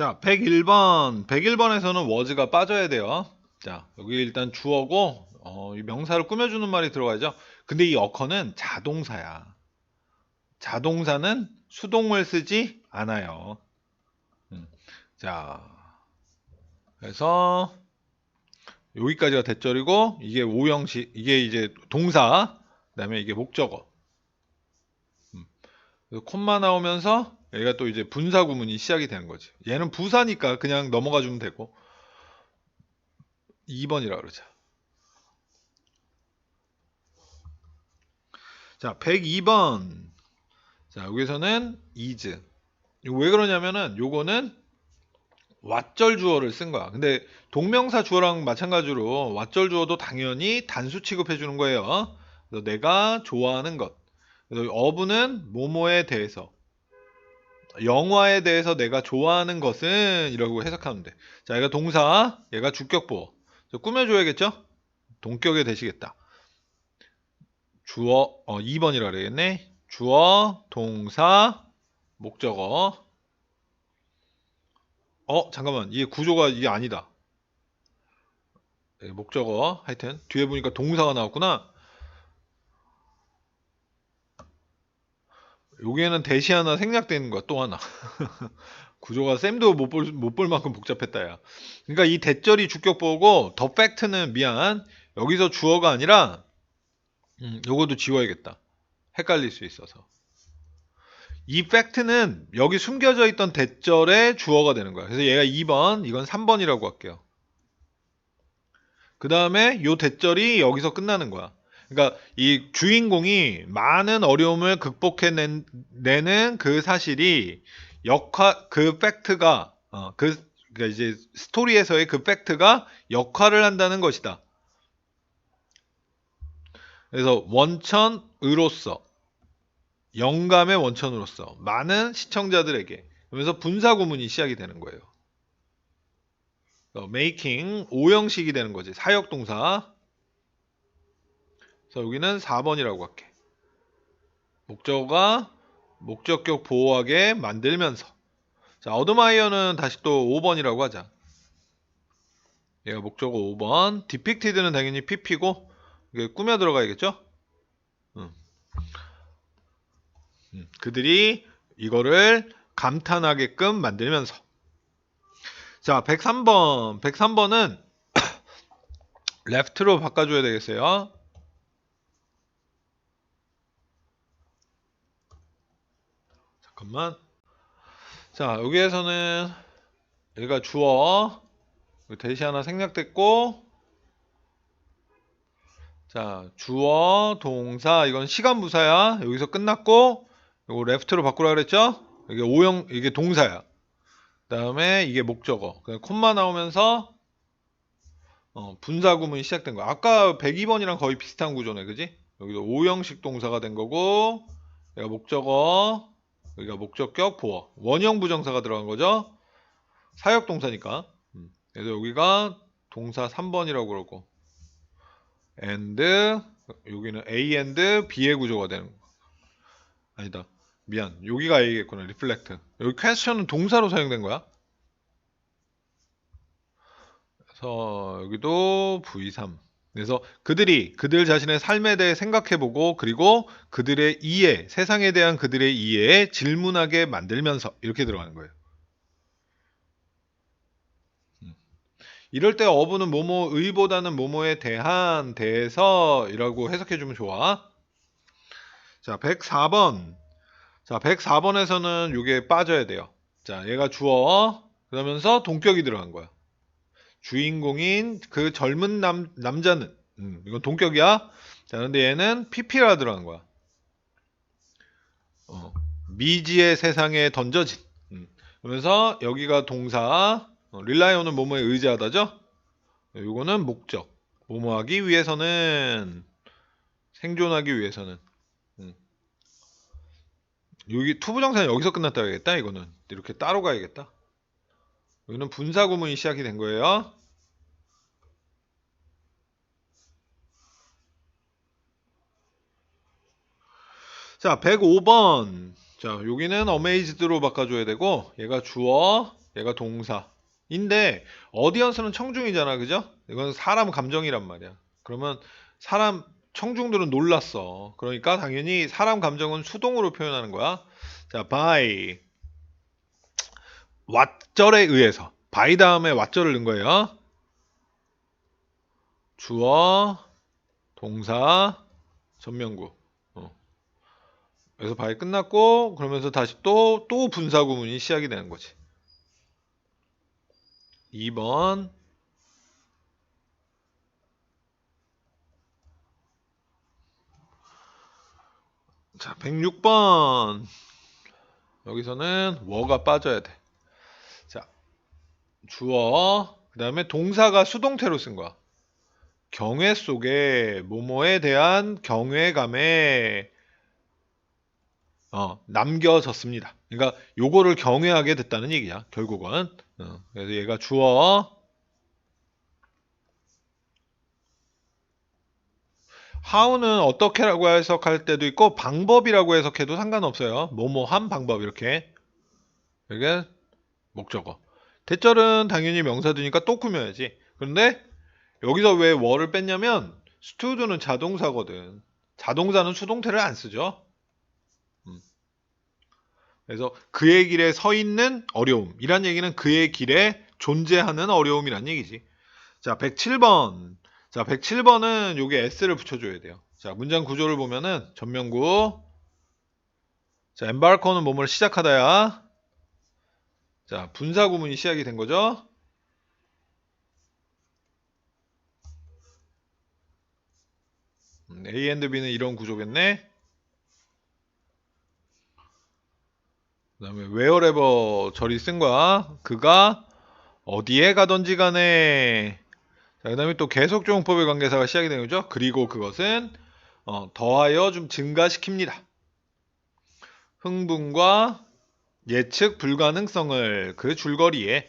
자, 101번. 101번에서는 was가 빠져야 돼요. 자, 여기 일단 주어고, 어, 이 명사를 꾸며주는 말이 들어가죠. 근데 이 어커는 자동사야. 자동사는 수동을 쓰지 않아요. 음, 자, 그래서 여기까지가 대절이고, 이게 오형식, 이게 이제 동사, 그 다음에 이게 목적어. 음, 콤마 나오면서 얘가 또 이제 분사 구문이 시작이 되는 거지. 얘는 부사니까 그냥 넘어가 주면 되고. 2번이라 그러자. 자, 102번. 자, 여기서는 is. 왜 그러냐면은 요거는 왓절 주어를 쓴 거야. 근데 동명사 주어랑 마찬가지로 왓절 주어도 당연히 단수 취급해 주는 거예요. 그래서 내가 좋아하는 것. 그래서 어부는 뭐뭐에 대해서 영화에 대해서 내가 좋아하는 것은 이라고 해석하면 돼. 자, 얘가 동사, 얘가 주격보어. 꾸며줘야겠죠? 동격에 되시겠다. 주어, 어, 2번이라 그래야겠네. 주어, 동사, 목적어. 어, 잠깐만. 이게 구조가 이게 아니다. 예, 목적어. 하여튼, 뒤에 보니까 동사가 나왔구나. 여기에는 대시 하나 생략되어 있는 거야, 또 하나. 구조가 쌤도 못 볼, 못 볼 만큼 복잡했다, 야. 그러니까 이 대절이 주격보고, 더 팩트는 미안. 여기서 주어가 아니라, 음, 요것도 지워야겠다. 헷갈릴 수 있어서. 이 팩트는 여기 숨겨져 있던 대절의 주어가 되는 거야. 그래서 얘가 2번, 이건 3번이라고 할게요. 그 다음에 요 대절이 여기서 끝나는 거야. 그러니까 이 주인공이 많은 어려움을 극복해내는 그 사실이 역할 그 팩트가 어, 그 그러니까 이제 스토리에서의 그 팩트가 역할을 한다는 것이다. 그래서 원천으로서 영감의 원천으로서 많은 시청자들에게 그러면서 분사 구문이 시작이 되는 거예요. 메이킹 오형식이 되는 거지 사역 동사. 그래서 여기는 4번이라고 할게. 목적어가 목적격 보호하게 만들면서. 자, 어드마이어는 다시 또 5번이라고 하자. 얘가 목적어 5번. 디픽티드는 당연히 PP고, 이게 꾸며 들어가야겠죠? 음. 음, 그들이 이거를 감탄하게끔 만들면서. 자, 103번. 103번은 레프트로 바꿔줘야 되겠어요. 잠깐만. 자, 여기에서는 얘가 주어 대시 하나 생략됐고 자, 주어, 동사 이건 시간 부사야. 여기서 끝났고 이거 레프트로 바꾸라 그랬죠? 이게 오형 이게 동사야. 그다음에 이게 목적어. 그냥 콤마 나오면서 어, 분사 구문이 시작된 거야. 아까 102번이랑 거의 비슷한 구조네. 그지? 여기도 오형식 동사가 된 거고 얘가 목적어 여기가 목적격 보어. 원형 부정사가 들어간 거죠? 사역 동사니까. 음. 그래서 여기가 동사 3번이라고 그러고. and 여기는 A and B의 구조가 되는 거. 아니다. 미안. 여기가 A겠구나. reflect. 여기 question은 동사로 사용된 거야. 그래서 여기도 V3 그래서 그들이 그들 자신의 삶에 대해 생각해보고 그리고 그들의 이해, 세상에 대한 그들의 이해에 질문하게 만들면서 이렇게 들어가는 거예요. 음. 이럴 때 어부는 뭐뭐의보다는 뭐뭐에 대한 대해서이라고 해석해 주면 좋아. 자, 104번. 자, 104번에서는 이게 빠져야 돼요. 자, 얘가 주어 그러면서 동격이 들어간 거야. 주인공인 그 젊은 남, 남자는 음, 이건 동격이야. 자, 그런데 얘는 들어간 거야. 어, 미지의 세상에 던져진. 음, 그러면서 여기가 동사, 어, 릴라이온은 뭐뭐에 의지하다죠. 요거는 목적. 뭐뭐 하기 위해서는 생존하기 위해서는. 음. 여기 투부정사는 여기서 끝났다 야겠다 이거는 이렇게 따로 가야겠다. 여기는 분사 구문이 시작이 된 거예요. 자, 105번. 자, 여기는 amazed로 바꿔줘야 되고, 얘가 주어, 얘가 동사 인데 어디언스는 청중이잖아, 그죠? 이건 사람 감정이란 말이야. 그러면 사람 청중들은 놀랐어. 그러니까 당연히 사람 감정은 수동으로 표현하는 거야. 자, by 왓절에 의해서 by 다음에 왓절을 넣은 거예요. 주어, 동사, 전명구. 어. 그래서 by 끝났고 그러면서 다시 또 또 분사 구문이 시작이 되는 거지. 2번 자, 106번. 여기서는 워가 빠져야 돼. 자, 주어, 그 다음에 동사가 수동태로 쓴 거야. 경외 속에 모모에 대한 경외감에 어, 남겨졌습니다. 그러니까 요거를 경외하게 됐다는 얘기야. 결국은. 어, 그래서 얘가 주어. how는 어떻게라고 해석할 때도 있고 방법이라고 해석해도 상관없어요. 뭐뭐한 방법 이렇게. 이게 목적어. 대절은 당연히 명사드니까 또 꾸며야지. 그런데 여기서 왜 were 뺐냐면 stoo드는 자동사거든. 자동사는 수동태를 안 쓰죠. 음. 그래서 그의 길에 서 있는 어려움. 이란 얘기는 그의 길에 존재하는 어려움이란 얘기지. 자, 107번. 자, 107번은 요게 s를 붙여줘야 돼요. 자, 문장 구조를 보면은 전명구. 자, embark는 뭐뭐를 시작하다야. 자, 분사 구문이 시작이 된 거죠. 음, A and B는 이런 구조겠네. 그 다음에 wherever 절이 쓴 거야. 그가 어디에 가든지 간에 자, 그 다음에 또 계속 조용법의 관계사가 시작이 되는 거죠. 그리고 그것은 어, 더하여 좀 증가시킵니다. 흥분과 예측 불가능성을 그 줄거리에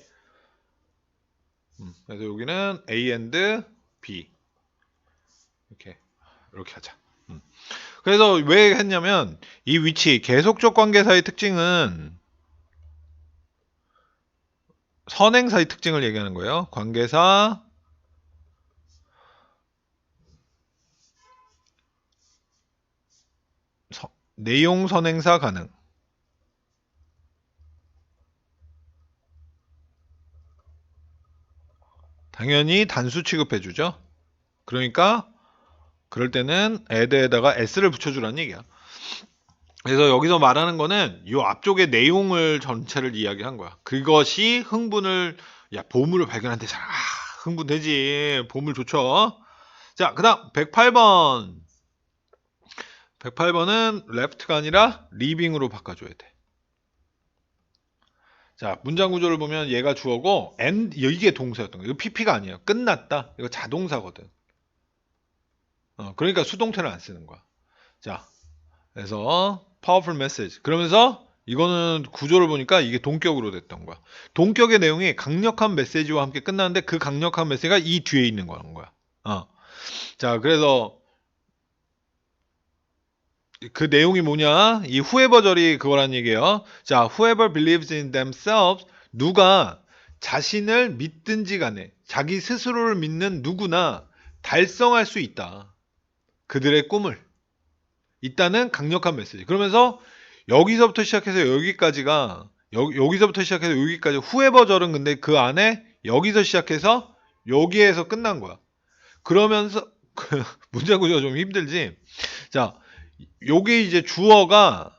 음, 그래서 여기는 A and B 이렇게 이렇게 하자. 음. 그래서 왜 했냐면 이 위치 계속적 관계사의 특징은 선행사의 특징을 얘기하는 거예요. 관계사 서- 내용 선행사 가능. 당연히 단수 취급해 주죠. 그러니까 그럴 때는 add에다가 s를 붙여주라는 얘기야. 그래서 여기서 말하는 거는 이 앞쪽의 내용을 전체를 이야기한 거야. 그것이 흥분을 야 보물을 발견한 대잖아. 아, 흥분되지. 보물 좋죠. 자, 그다음 108번. 108번은 left가 아니라 leaving으로 바꿔줘야 돼. 자, 문장 구조를 보면 얘가 주어고 and 이게 동사였던 거야. 이거 pp가 아니에요. 끝났다. 이거 자동사거든. 어, 그러니까 수동태를 안 쓰는 거야. 자, 그래서 powerful message. 그러면서 이거는 구조를 보니까 이게 동격으로 됐던 거야. 동격의 내용이 강력한 메시지와 함께 끝나는데 그 강력한 메시지가 이 뒤에 있는 거는 거야. 어. 자, 그래서 그 내용이 뭐냐? 이 whoever절이 그거란 얘기예요. 자, whoever believes in themselves 누가 자신을 믿든지 간에 자기 스스로를 믿는 누구나 달성할 수 있다. 그들의 꿈을 있다는 강력한 메시지. 그러면서 여기서부터 시작해서 여기까지가 여, 여기서부터 시작해서 여기까지 whoever절은 근데 그 안에 여기서 시작해서 여기에서 끝난 거야. 그러면서 그 문장 구조가 좀 힘들지. 자, 요게 이제 주어가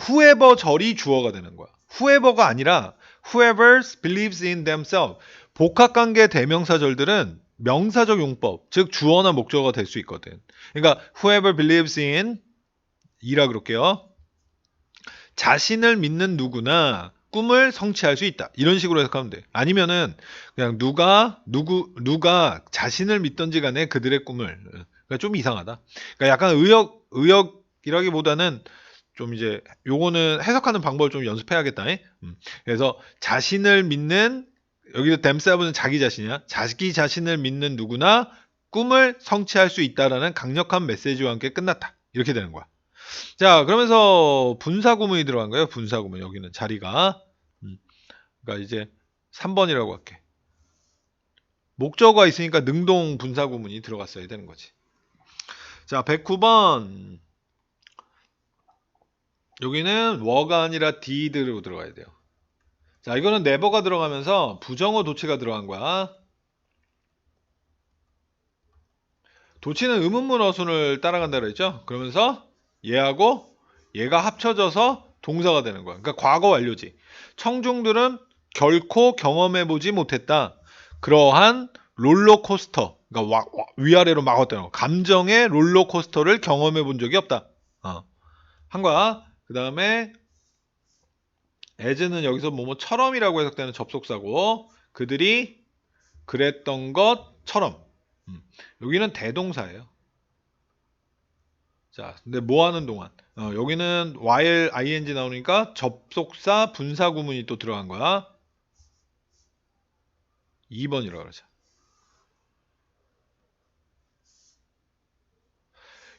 whoever 절이 주어가 되는 거야. whoever가 아니라 whoever believes in themselves. 복합관계 대명사절들은 명사적 용법, 즉 주어나 목적어가 될 수 있거든. 그러니까 whoever believes in 이라 그럴게요. 자신을 믿는 누구나 꿈을 성취할 수 있다. 이런 식으로 해석하면 돼. 아니면은 그냥 누가 누구 누가 자신을 믿던지 간에 그들의 꿈을 그러니까 좀 이상하다. 그러니까 약간 의역 의역이라기보다는 좀 이제 요거는 해석하는 방법을 좀 연습해야겠다. 음. 그래서 자신을 믿는 여기서 themselves는 자기 자신이야. 자기 자신을 믿는 누구나 꿈을 성취할 수 있다라는 강력한 메시지와 함께 끝났다. 이렇게 되는 거야. 자, 그러면서 분사 구문이 들어간 거예요. 분사 구문 여기는 자리가 음. 그러니까 이제 3번이라고 할게. 목적어가 있으니까 능동 분사 구문이 들어갔어야 되는 거지. 자, 109번. 여기는 워가 아니라 did로 들어가야 돼요. 자, 이거는 never가 들어가면서 부정어 도치가 들어간 거야. 도치는 의문문 어순을 따라간다 그랬죠? 그러면서 얘하고 얘가 합쳐져서 동사가 되는 거야. 그러니까 과거 완료지. 청중들은 결코 경험해 보지 못했다. 그러한 롤러코스터, 그러니까 와- 와- 위아래로 막 왔다는 거. 감정의 롤러코스터를 경험해 본 적이 없다. 어. 한 거야. 그 다음에 as는 여기서 뭐뭐처럼이라고 해석되는 접속사고 그들이 그랬던 것처럼 음. 여기는 대동사예요. 자, 근데 뭐 하는 동안? 어, 여기는 while ing 나오니까 접속사 분사 구문이 또 들어간 거야. 2번이라고 그러죠.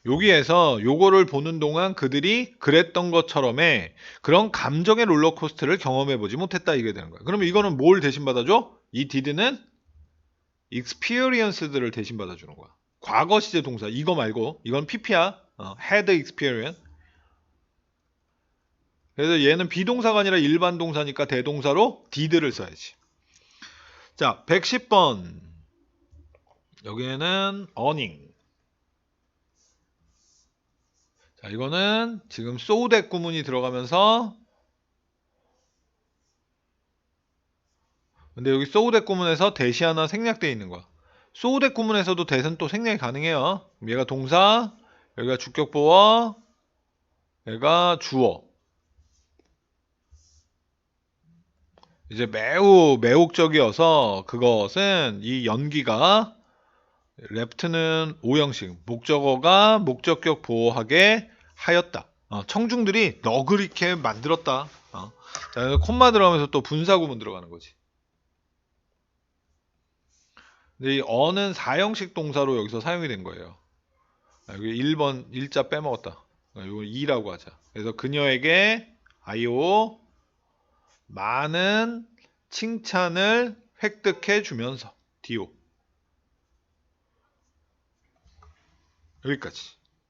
여기에서 요거를 보는 동안 그들이 그랬던 것처럼의 그런 감정의 롤러코스터를 경험해 보지 못했다 이게 되는 거야. 그러면 이거는 뭘 대신 받아줘? 이 did는 experience들을 대신 받아주는 거야. 과거 시제 동사 이거 말고 이건 pp야. 어, had experience. 그래서 얘는 비동사가 아니라 일반 동사니까 대동사로 did를 써야지. 자, 110번. 여기에는 earning. 자, 이거는 지금 that 구문이 들어가면서 근데 여기 that 구문에서 대시 하나 생략되어 있는 거야. that 구문에서도 대는 또 생략이 가능해요. 얘가 동사, 여기가 주격보어, 얘가 주어. 이제 매우 매혹적이어서 그것은 이 연기가 레프트는 오형식 목적어가 목적격 보호하게 하였다. 어, 청중들이 너그리게 만들었다. 어. 자, 콤마 들어가면서 또 분사 구문 들어가는 거지. 근데 이 어는 사형식 동사로 여기서 사용이 된 거예요. 아, 여기 1번 일자 빼먹었다. 이거 2라고 하자. 그래서 그녀에게 아이오 많은 칭찬을 획득해 주면서 디오 여기까지.